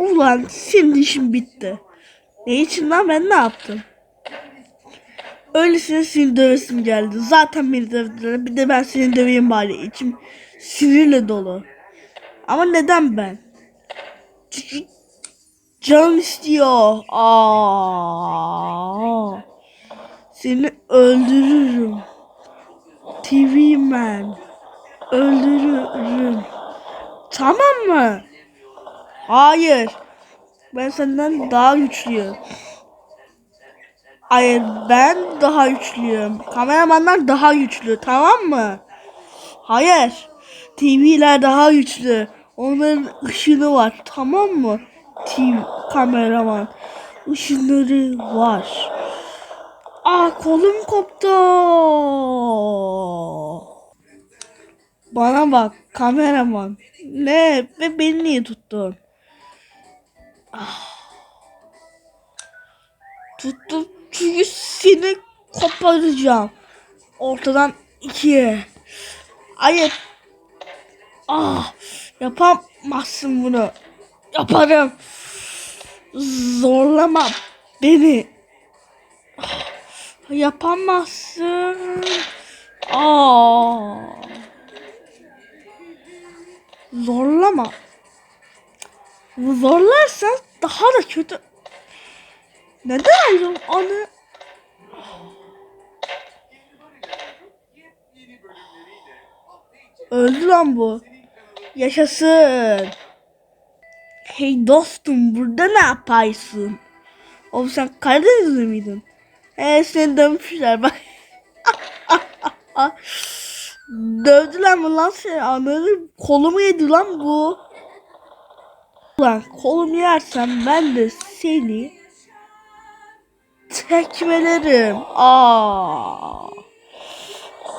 Ulan şimdi işim bitti. Ne için lan ben ne yaptım? Öylesine seni dövesim geldi. Zaten beni dövdüler. Bir de ben seni döveyim bari. İçim sinirle dolu. Ama neden ben? Çünkü canım istiyor. Aa. Seni öldürürüm. TV man. Öldürürüm. Tamam mı? Hayır. Ben senden daha güçlüyüm. Hayır ben daha güçlüyüm. Kameramanlar daha güçlü tamam mı? Hayır. TV'ler daha güçlü. Onların ışını var tamam mı? TV kameraman. Işınları var. Aa kolum koptu. Bana bak kameraman. Ne? Ve beni niye tuttun? Tuttum çünkü seni koparacağım. Ortadan ikiye. Hayır. Ah, yapamazsın bunu. Yaparım. Zorlama beni. Ah, Yapamazsın. Aa. Zorlama. Zorlarsan daha da kötü. Neden ayrım anı? Öldü lan bu. Yaşasın. Hey dostum burada ne yapıyorsun? Oğlum sen Karadenizli miydin? He seni dövmüşler bak. Dövdüler mi lan seni? Anladım. Kolumu yedi lan bu. Lan kolumu yersen ben de seni tekmelerim. Aa.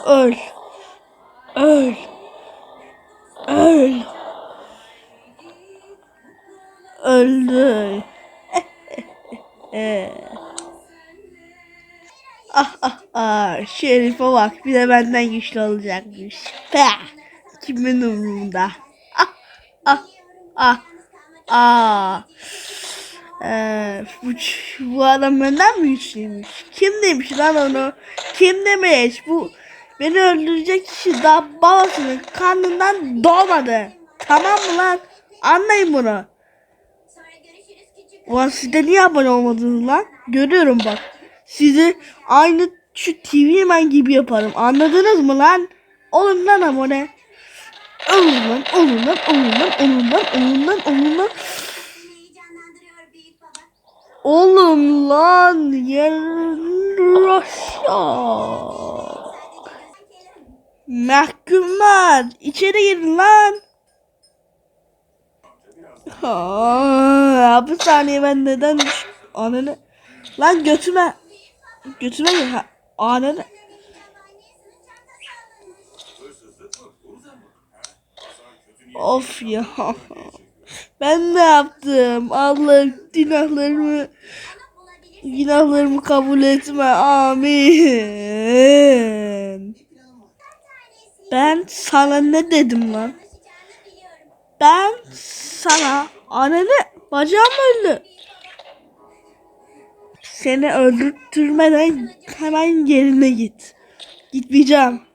Öl. Öl. Öl. Öldü. ah ah ah. Şerife bak bir de benden güçlü olacakmış. Peh. Kimin umurunda? Ah ah ah. Aa. Ee, bu, bu adam benden mi güçlüymüş? Kim demiş lan onu? Kim demiş? Bu beni öldürecek kişi daha babasının karnından doğmadı. Tamam mı lan? Anlayın bunu. Ulan siz de niye abone olmadınız lan? Görüyorum bak. Sizi aynı şu TV man gibi yaparım. Anladınız mı lan? Olun lan abone. Olun lan, olun lan, olun lan, olun lan, olun lan, olun lan. Oğlum lan yarışa. Mahkumlar içeri girin lan. Ha, hapishane ben neden. Ananı... Lan götüme... Götüme. Ha, Ananı... Of ya. Ben ne yaptım? Allah'ım günahlarımı günahlarımı kabul etme. Amin. Ben sana ne dedim lan? Ben sana ananı bacağım öldü. Seni öldürtmeden hemen yerine git. Gitmeyeceğim.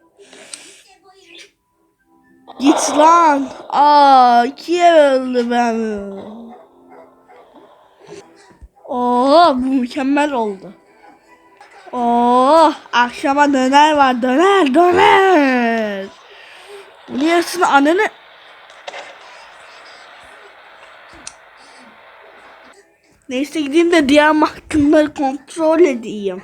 Git lan. Aa, ikiye öldü ben. Oo, bu mükemmel oldu. Oo, akşama döner var. Döner, döner. Bunu yersin ananı. Neyse gideyim de diğer mahkumları kontrol edeyim.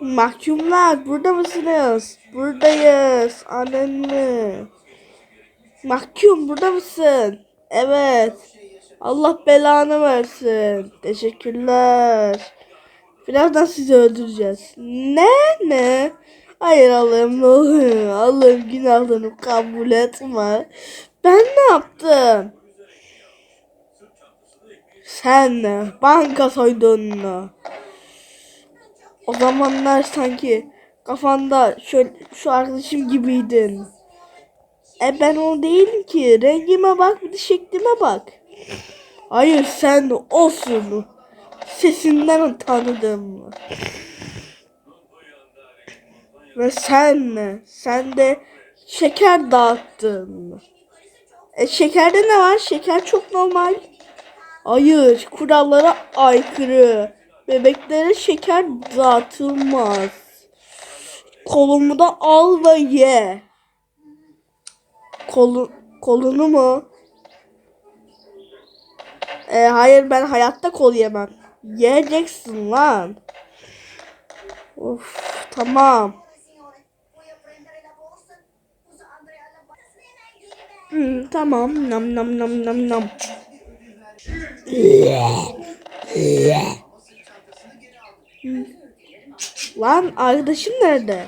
Mahkumlar burada mısınız? Buradayız. Ananı. Mahkum burada mısın? Evet. Allah belanı versin. Teşekkürler. Birazdan sizi öldüreceğiz. Ne ne? Hayır Allah'ım ne? Allah'ım günahlarını kabul etme. Ben ne yaptım? Sen banka soydun. O zamanlar sanki kafanda şöyle şu arkadaşım gibiydin. E ben o değilim ki. Rengime bak bir şeklime bak. Hayır sen olsun. Sesinden tanıdım. Ve sen mi? Sen de şeker dağıttın. E şekerde ne var? Şeker çok normal. Hayır, kurallara aykırı. Bebeklere şeker dağıtılmaz. Kolumu da al ve ye. Kolu, kolunu mu? E, hayır ben hayatta kol yemem. Yiyeceksin lan. Of tamam. Hmm, tamam. Nam nam nam nam nam. Lan arkadaşım nerede?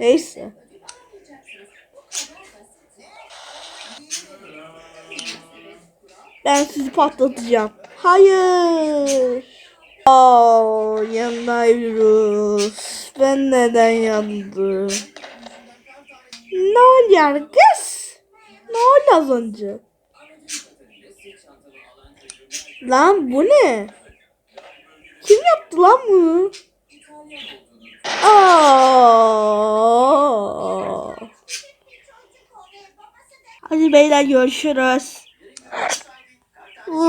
Neyse. Ben sizi patlatacağım. Hayır. Aa, yanıyoruz. Ben neden yandım? Ne oluyor kız? Ne oldu az önce? Lan bu ne? Kim yaptı lan bunu? Aa. Hadi beyler görüşürüz. 우